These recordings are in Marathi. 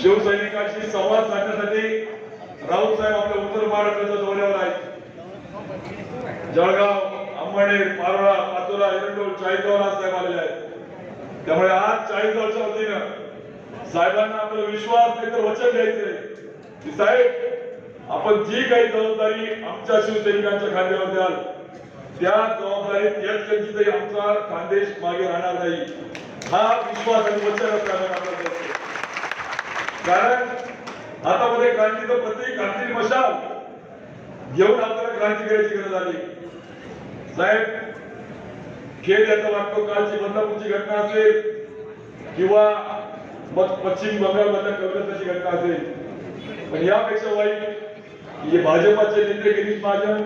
शिवसैनिकांशी संवाद साधण्यासाठी राऊत साहेब आपल्या उत्तर महाराष्ट्राच्या दौऱ्यावर आहेत. जळगाव अंबनेर पारोळा पाचोरा एरंडोल चाळीसगावला साहेब आलेले आहेत. त्यामुळे आज चाळीसगावच्या वतीनं साहेबांना आपला विश्वास नाही तर वचन द्यायचंय की साहेब आपण जी काही जबाबदारी आमच्या शिवसैनिकांच्या खांद्यावर द्याल त्या जबाबदारीत एक किंचितही आमचा खानदेश मागे राहणार नाही. हा विश्वास आणि वचन कारण हातामध्ये क्रांतीचं प्रतीक क्रांती मशाल घेऊन आपल्याला क्रांती करायची गरज आली साहेब खेळ याचा वाटतो कालची बदलापूरची घटना असेल किंवा मग पश्चिम बंगालमधल्या कलकत्ताची घटना असेल. पण यापेक्षा वाईट म्हणजे की भाजपाचे नेते गिरीश महाजन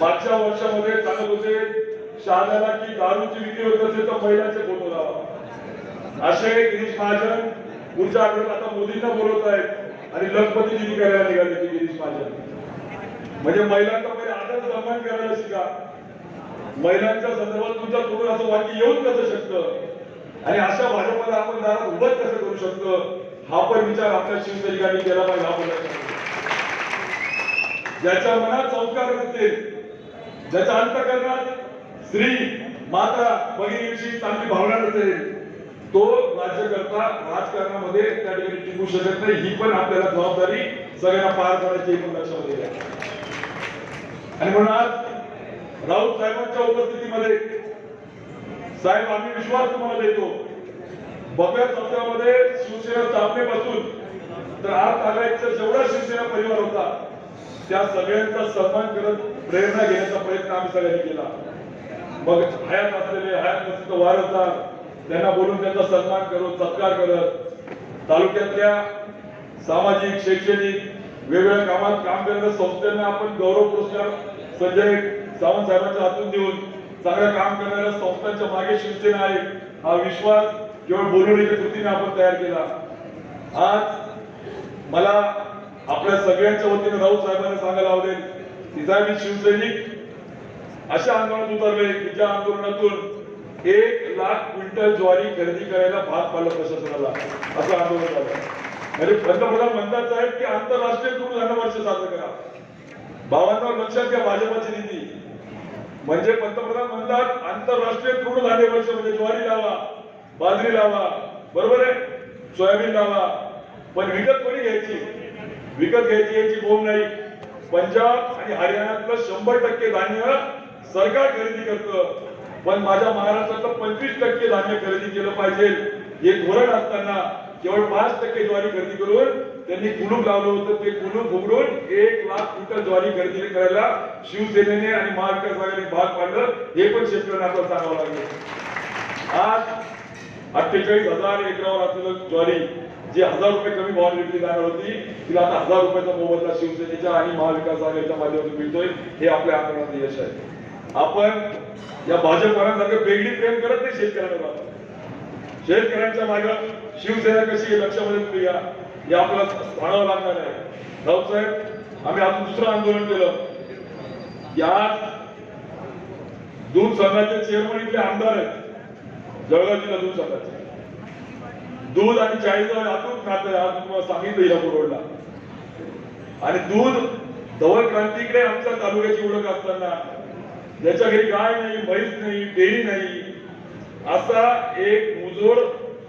मागच्या वर्षामध्ये सांगत होते शहादाला की दारूची विक्री होत असेल तर महिलांचे फोटो लावा. असे गिरीश महाजन पुढच्या आठवड्यात आता मोदींना बोलवत आहेत आणि लखपतीजी करायला निघाले की गिरीश महाजन. म्हणजे महिलांचा पहिले आदर सन्मान करायला शिका. महिलांच्या संदर्भात तुमच्या तोडून असं वाक्य येऊन कसं शकतं? आणि अशा भाजपला आपण दारात उभं कसं करू शकतो हा पण विचार आपल्या शिवसैनिकांनी केला पाहिजे हा बोलायचा ज्याच्या मनात संस्कार नसतील ज्याच्या अंतकरणात स्त्री माता भगिनीविषयी चांगली भावना नसेल तो राज्यकर्ता राजकारणामध्ये त्या ठिकाणी टिकू शकत नाही ही पण आपल्याला जबाबदारी सगळ्यांना पार पाडायची पण लक्षामध्ये आणि म्हणून आज राऊत साहेबांच्या उपस्थितीमध्ये साहेब आम्ही विश्वास तुम्हाला देतो. भव्य सप्त्यामध्ये शिवसेना स्थापनेपासून तर आज तागायचा जेवढा शिवसेना परिवार होता त्या सगळ्यांचा सन्मान करत प्रेरणा घेण्याचा प्रयत्न आम्ही सगळ्यांनी केला. मग हयात असलेले हयात नसलेले वारसदार त्यांना बोलून त्यांचा सन्मान करत सत्कार करत तालुक्यातल्या सामाजिक शैक्षणिक वेगवेगळ्या कामात काम करणाऱ्या संस्थांना आपण गौरव पुरस्कार संजय सावंत साहेबांच्या हातून देऊन चांगलं काम करणाऱ्या संस्थांच्या मागे शिवसेना आहे. हा विश्वास केवळ बोलवण्याच्या कृतीने आपण तयार केला. आज मला आपल्या सगळ्यांच्या वतीने राऊत साहेबांना सांगायला आवडेल की साहेब मी शिवसैनिक अशा आंदोलनात उतरले की ज्या आंदोलनातून एक लाख क्विंटल ज्वारी खरेदी करायला भाग पाडलं प्रशासनाला. असं आंदोलन झालं. म्हणजे पंतप्रधान म्हणतात साहेब की आंतरराष्ट्रीय तृणधान्य वर्ष साजरं करा. भावांना लक्षात घ्या भाजपाची नीती. म्हणजे पंतप्रधान म्हणतात आंतरराष्ट्रीय तृणधान्य वर्ष म्हणजे ज्वारी लावा बाजरी लावा. बरोबर आहे? सोयाबीन लावा. पण विकत कोणी घ्यायची? विकत घ्यायची याची बोंब नाही. पंजाब आणि हरियाणातलं शंभर टक्के धान्य सरकार खरेदी करतं. पण माझ्या महाराष्ट्रातलं पंचवीस टक्के धान्य खरेदी केलं पाहिजे. हे धोरण असताना केवळ पाच टक्के ज्वारी खरेदी करून त्यांनी कुलूप लावलं होतं. ते कुलूप उघडून एक लाख क्विंटल ज्वारी खरेदी करायला शिवसेनेने आणि महाविकास आघाडीने भाग पाडलं. हे पण शेतकऱ्यांना आपल्याला सांगावं लागलं. आज अठ्ठेचाळीस हजार एकरावर असलेलं ज्वारी जी हजार रुपये कमी भावाने विकली जाणार होती तिला आता हजार रुपयाचा मोबदला शिवसेनेच्या आणि महाविकास आघाडीच्या माध्यमातून मिळतोय. हे आपल्या आंदोलनाचं यश आहे. आपण या भाजपवाल्यांसारखं वेगळी प्रेम करत नाही शेतकऱ्यांना शेतकऱ्यांच्या मागे शिवसेना कशी लक्षामध्ये तुम्ही हे आपल्याला सांगावं लागणार आहे. राऊत साहेब आम्ही आज दुसरं आंदोलन केलं. या दूध संघाचे चेअरमन इथले आमदार आहेत. जळगाव जिल्हा दूध संघाचे. दूध आणि चाळीसगाव अतूट नातं आज तुम्हाला सांगितलं या रोडला आणि दूध धवल क्रांतीकडे आमच्या तालुक्याची ओळख असताना ज्याच्या घरी गाय नाही म्हैस नाही डेअरी नाही असा एक मुजोड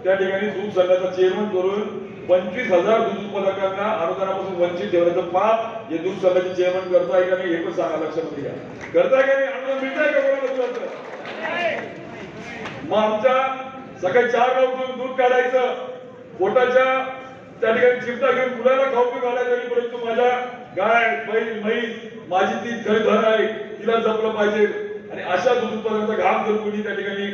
त्या ठिकाणी दूध संघाचा चेअरमन करून पंचवीस हजार दूध उत्पादकांना अनुदानापासून वंचित ठेवण्याचं पाप हे दूध संघाचे चेअरमन करताय का नाही हे पण सांगा लक्षामध्ये घ्या. करताय का नाही? अनुदान मिळताय का कोणाला मग आमच्या सकाळी चार गावतून दूध काढायचं पोटाच्या त्या ठिकाणी चिमटा घेऊन मुलाला खाऊ पी घालायचं परंतु माझ्या गाय बैल म्हैस माझी ती घर घर आहे तिला जपलं पाहिजे. आणि अशा दूध उत्पादनाचा घाम जर कोणी त्या ठिकाणी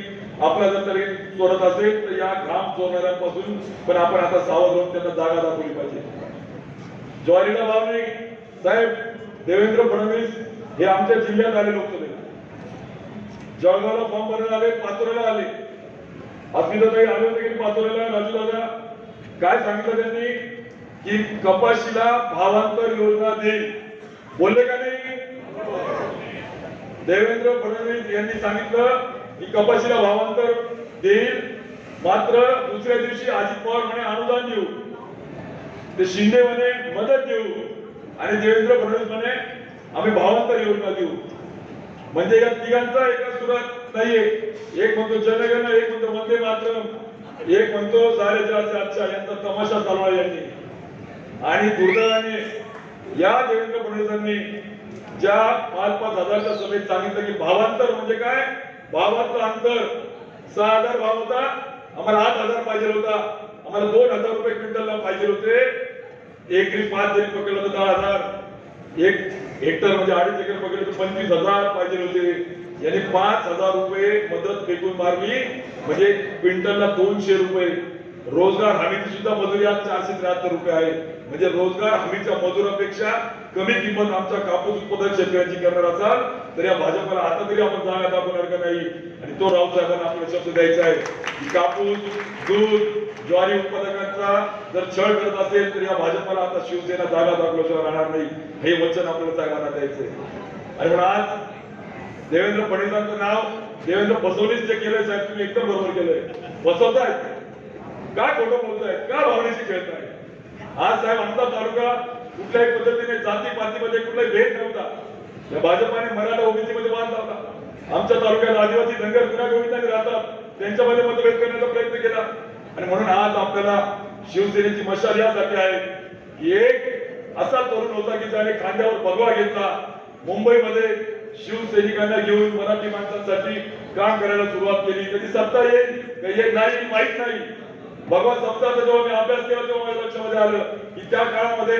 आपला जर तरी चोरत असेल तर या घाम चोरणाऱ्यांपासून पण आपण आता सावध होऊन त्यांना जागा दाखवली पाहिजे. ज्वारीला भाव नाही साहेब देवेंद्र फडणवीस हे आमच्या जिल्ह्यात आले लोकसभेत. जळगावला फॉर्म भरायला आले पाचोऱ्याला आले. अस्मिताताई आले होते की पाचोऱ्याला राजू दादा काय सांगितलं त्यांनी? की कपाशीला भावांतर योजना देईल बोलले का नाही? देवेंद्र फडणवीस यांनी सांगितलं ही कपाशीला भावांतर देईल. मात्र दुसऱ्या दिवशी अजित पवार म्हणे अनुदान देऊ. ते शिंदे म्हणे मदत देऊ. आणि देवेंद्र फडणवीस म्हणे आम्ही भावांतर योजना देऊ. म्हणजे या तिघांचा एका सुरात नाहीये. एक म्हणतो जनगण एक म्हणतो वंदे मातरम एक म्हणतो सारे जहासे अच्छा यांचा तमाशा चालवा यांनी. आणि दुर्दैवाने या देवेंद्र फडणवीसांनी ज्या पाच पाच हजारच्या सभेत सांगितलं की भावांतर म्हणजे काय? भावाचं अंतर सहा हजार भाव होता. आम्हाला आठ हजार पाहिजे होता. आम्हाला दोन हजार रुपये क्विंटलला पाहिजे होते. एकरी पाच जरी पकडलं तर दहा हजार. एक हेक्टर म्हणजे अडीच एकर पकडलं तर पंचवीस हजार पाहिजे होते. यांनी पाच हजार रुपये मदत फेकून मारली. म्हणजे क्विंटलला दोनशे रुपये. रोजगार हमीची सुद्धा मजुरी आज चारशे त्र्याहत्तर रुपये आहे. म्हणजे रोजगार हमीच्या मजुरापेक्षा कमी किंमत आमच्या कापूस उत्पादन शेतकऱ्यांची करणार असाल तर या भाजपला आता तरी आपण जागा दाखवणार का नाही? आणि तो राहू साहेबांना आपला शब्द द्यायचा आहे की कापूस दूध ज्वारी उत्पादकांचा जर छळ करत असेल तर या भाजपला आता शिवसेना जागा दाखवल्याशिवाय राहणार नाही. हे वचन आपल्याला साहेबांना द्यायचंय आणि म्हणून आज देवेंद्र फडणवीसांचं नाव देवेंद्र फसवणीच जे केलंय साहेब तुम्ही एकदम बरोबर केलंय. फसवतायत. का खोटं बोलताय का भावनेशी खेळताय आज साहेब आमचा तालुका कुठल्याही पद्धतीने जाती पातीमध्ये कुठलाही भेद नव्हता. या भाजपाने मराठा ओबीसीमध्ये वाद लावला. आमच्या तालुक्यात आदिवासी धनगर गुन्हा गोविंदाने राहतात. त्यांच्यामध्ये मतभेद करण्याचा प्रयत्न केला. आणि म्हणून आज आपल्याला शिवसेनेची मशाल यासाठी आहे. की एक असा तरुण होता की ज्याने खांद्यावर भगवा घेतला. मुंबईमध्ये शिवसैनिकांना घेऊन मराठी माणसांसाठी काम करायला सुरुवात केली. कधी सत्ता येईल कधी नाही माहीत नाही. भगवत समजाचा जेव्हा मी अभ्यास केला तेव्हा माझ्या लक्षामध्ये आलं की त्या काळामध्ये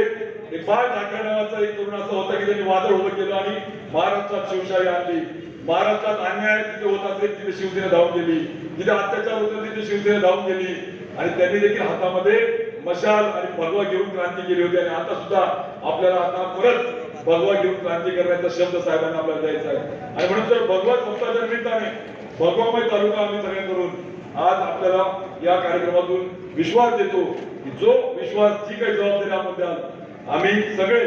एक बाळ ठाकरे नावाचा एक तरुण असा होता की त्यांनी वादळ उभं केलं आणि महाराष्ट्रात शिवशाही आणली. महाराष्ट्रात अन्याय तिथे होत असेल तिथे शिवसेना धावून गेली. तिथे अत्याचार होतो तिथे शिवसेना धावून गेली. आणि त्यांनी देखील हातामध्ये मशाल आणि भगवा घेऊन क्रांती केली होती आणि आता सुद्धा आपल्याला आता परत भगवा घेऊन क्रांती करण्याचा शब्द साहेबांना आपल्याला द्यायचा आहे. आणि म्हणून जर भगवा संस्थाच्या निमित्ताने भगवामय तालुका आम्ही सगळ्या करून आज आपल्याला या कार्यक्रमातून विश्वास देतो की जो विश्वास जी काही जबाबदारी आपण द्याल आम्ही सगळे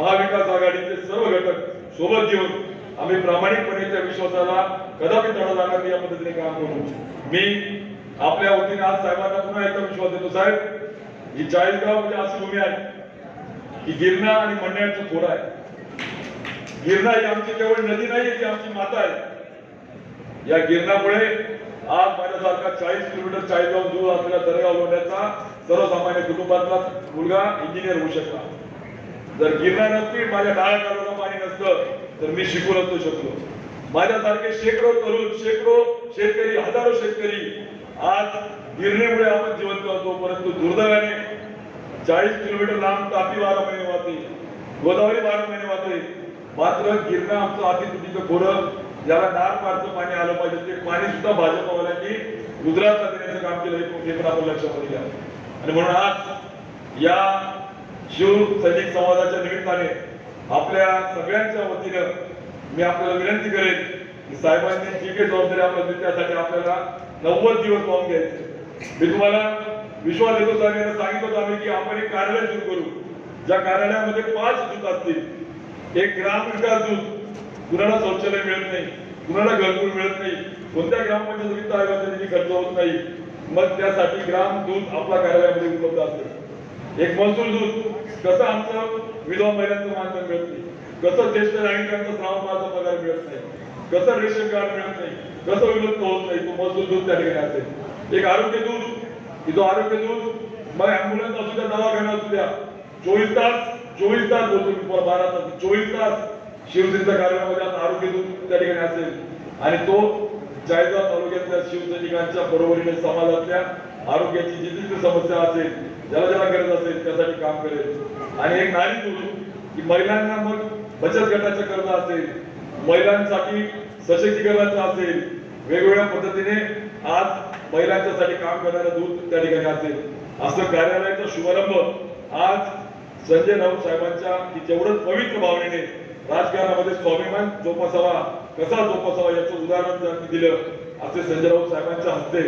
महाविकास आघाडीचे सर्व घटक सोबत घेऊन आम्ही प्रामाणिकपणे त्या विश्वासाला कदापि तडा जाणार नाही या पद्धतीने काम करू. मी आपल्या वतीने आज साहेबांना पुन्हा एकदा विश्वास देतो. साहेब ही चाळीसगाव म्हणजे अशी भूमी आहे की गिरणा आणि मंडळाचं थोडं आहे. गिरणा ही आमची केवळ नदी नाही ती आमची माता आहे. या गिरणामुळे आज माझ्यासारखा चाळीस किलोमीटर चाळीसगाव दूर असलेल्या दरेगाव लोण्याचा सर्वसामान्य कुटुंबातला मुलगा इंजिनियर होऊ शकला. जर गिरणा नसती माझ्या डाळ्या कालवाला पाणी नसतं तर मी शिकू नसतो शकलो. माझ्यासारखे शेकडो तरुण शेकडो शेतकरी हजारो शेतकरी आज गिरणीमुळे आपण जिवंत होतो परंतु दुर्दैवाने चाळीस किलोमीटर लांब तापी बारा महिने वाहते. गोदावरी बारा महिने वाहते. मात्र गिरणा आमचं अति तुटीचं खोडं ज्याला डार मारचं पाणी आलं पाहिजे ते पाणी सुद्धा भाजपवाल्यांनी गुजरातला देण्याचं काम केलं हे पण आपण लक्षामध्ये घ्या आणि म्हणून आज या शिव सैनिक संवादाच्या निमित्ताने आपल्या सगळ्यांच्या वतीनं मी आपल्याला विनंती करेन की साहेबांनी जी काही जबाबदारी आपल्याला दिली त्यासाठी आपल्याला नव्वद दिवस पाहून घ्यायचे मी तुम्हाला विश्वास देतो साहेब सांगितलं होतं आम्ही की आपण एक कार्यालय सुरू करू. ज्या कार्यालयामध्ये पाच दूत असतील एक ग्राम विकास दूत कुणाला शौचालय मिळत नाही कुणाला घरकुल मिळत नाही कोणत्या ग्रामपंचायत आयोगाचा निधी खर्च होत नाही. मग त्यासाठी ग्राम दूध आपल्या कार्यालयामध्ये उपलब्ध असते एक महसूल दूध कसं आमचं विधवा महिलांचं मानधन मिळत नाही कसं ज्येष्ठ नागरिकांचा श्रावणाचा पगार मिळत नाही कसं रेशन कार्ड मिळत नाही कसं विलुप्त होत नाही तो महसूल दूध त्या ठिकाणी असेल. एक आरोग्य दूध की जो आरोग्य दूध मग ऍम्ब्युलन्स असू द्या दवाखाना असू द्या चोवीस तास चोवीस तास बोलतो मी बारा तास चोवीस तास शिवसेनेच्या कार्यक्रम आरोग्य दूत त्या ठिकाणी असेल. आणि तो जायगाव तालुक्यातल्या शिवसैनिकांच्या बरोबरीने समाजातल्या आरोग्याची जी जी समस्या असेल ज्याला ज्याला गरज असेल त्यासाठी काम करेल. आणि एक नारी दूत की महिलांना मग बचत गटाच्या कर्ज असेल महिलांसाठी सशक्तीकरणाचं असेल वेगवेगळ्या पद्धतीने आज महिलांच्यासाठी काम करणारं दूत त्या ठिकाणी असेल. असं कार्यालयाचा शुभारंभ आज संजय राऊत साहेबांच्या की जेवढं पवित्र भावनेने राजकारणामध्ये स्वाभिमान जोपासावा कसा जोपासावा याचं उदाहरण त्यांनी दिलं. असे संजय साहेबांच्या हस्ते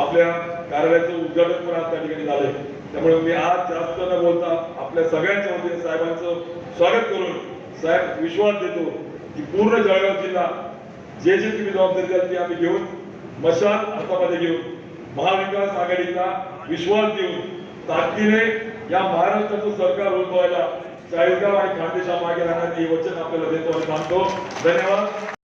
आपल्या कार्यालयाचं उद्घाटन पण आज त्या ठिकाणी झालंय. त्यामुळे मी आज जास्त न बोलता आपल्या सगळ्यांच्या वतीने साहेबांचं स्वागत करून साहेब विश्वास देतो की पूर्ण जळगाव जिल्हा जे जे तुम्ही जबाबदारी द्याल ती आम्ही घेऊन मशाल हातामध्ये घेऊन महाविकास आघाडीला विश्वास देऊन ताकदीने या महाराष्ट्राचं सरकार उद्भवायला चाळीसगाव आणि शाम आगे राहण्याचे हे वचन आपल्याला देतो आणि सांगतो धन्यवाद.